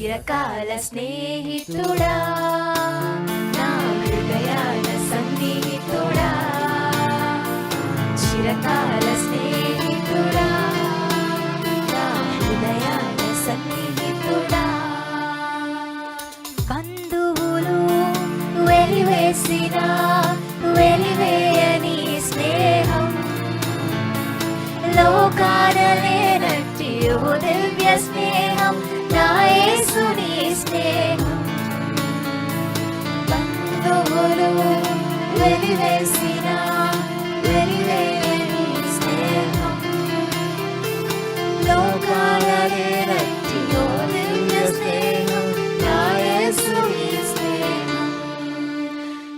చిరకాల స్నేహితుడా నా హృదయాల సన్నిహితుడా చిరకాల వెలివేసిన వెలివేయని స్నేహం. లోకాల లేనట్టి ఓ దివ్య స్నేహం నా యేసుని స్నేహం.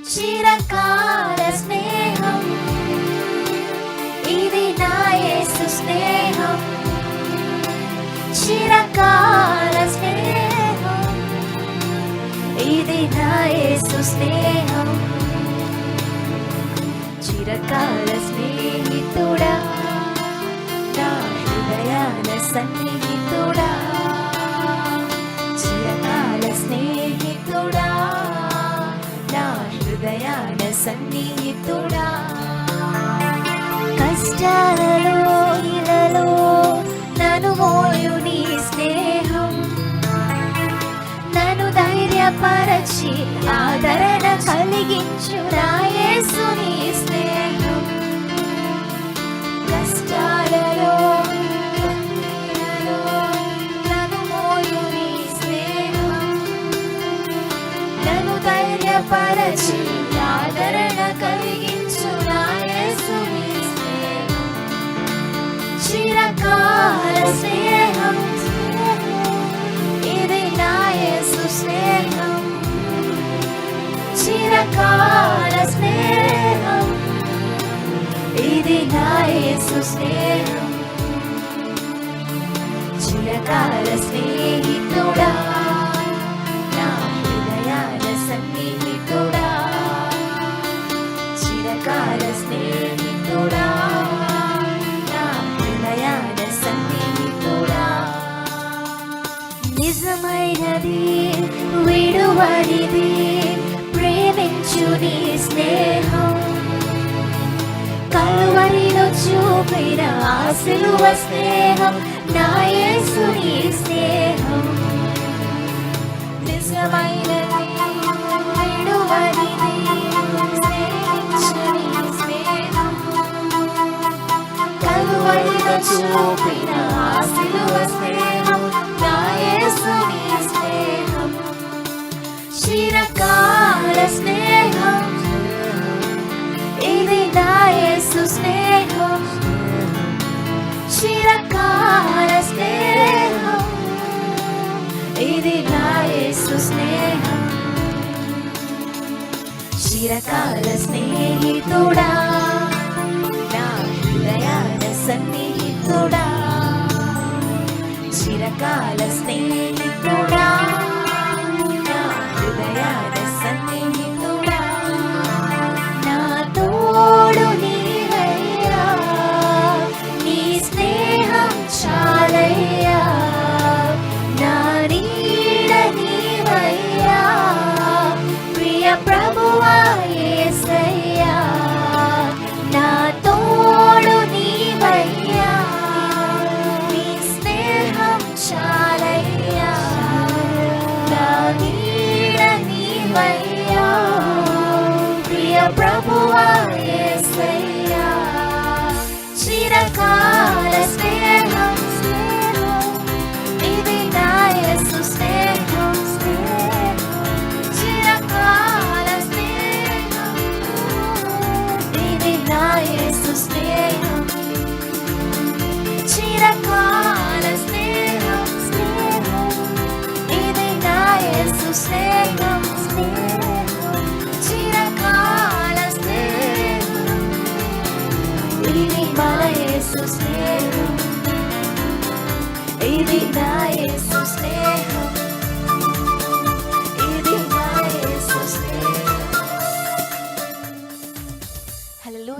చిరకాల స్నేహం. ఇది నా యేసు స్నేహం. చిరకాల స్నేహం. ఇది నా యేసు స్నేహం. చిరకాల స్నేహితుడా? నా హృదయాల సన్నిహితుడా? చిరకాల స్నేహితుడా? నా హృదయాల సన్నిహితుడా? కష్టాలలో ఇలలో నను మోయు నీ స్నేహం. నన్ను ధైర్యపరచి ఆదరణ కలిగించురా. ధైర్యపరచి ఆదరణ కలిగించు చిరకాల స్నేహం ఇది నాయసు స్నేహం చిరకాల స్నేహం ఇది నాయసు స్నేహం చిరకాల స్నేహితుడా నిజమైనది విడువనిది ప్రేమించు నీ స్నేహం. కలువరిలో చూపిన ఆ స్నేహం నా యేసుని స్నేహం. నిజమైనది విడువనిది నీ స్నేహం. కలువరిలో చూపిన ఆ స్నేహం చిరకాల స్నేహం ఇది నా యేసు స్నేహం చిరకాల స్నేహం ప్రభువా యేసయ్యా చిరకాల స్నేహం నా యేసు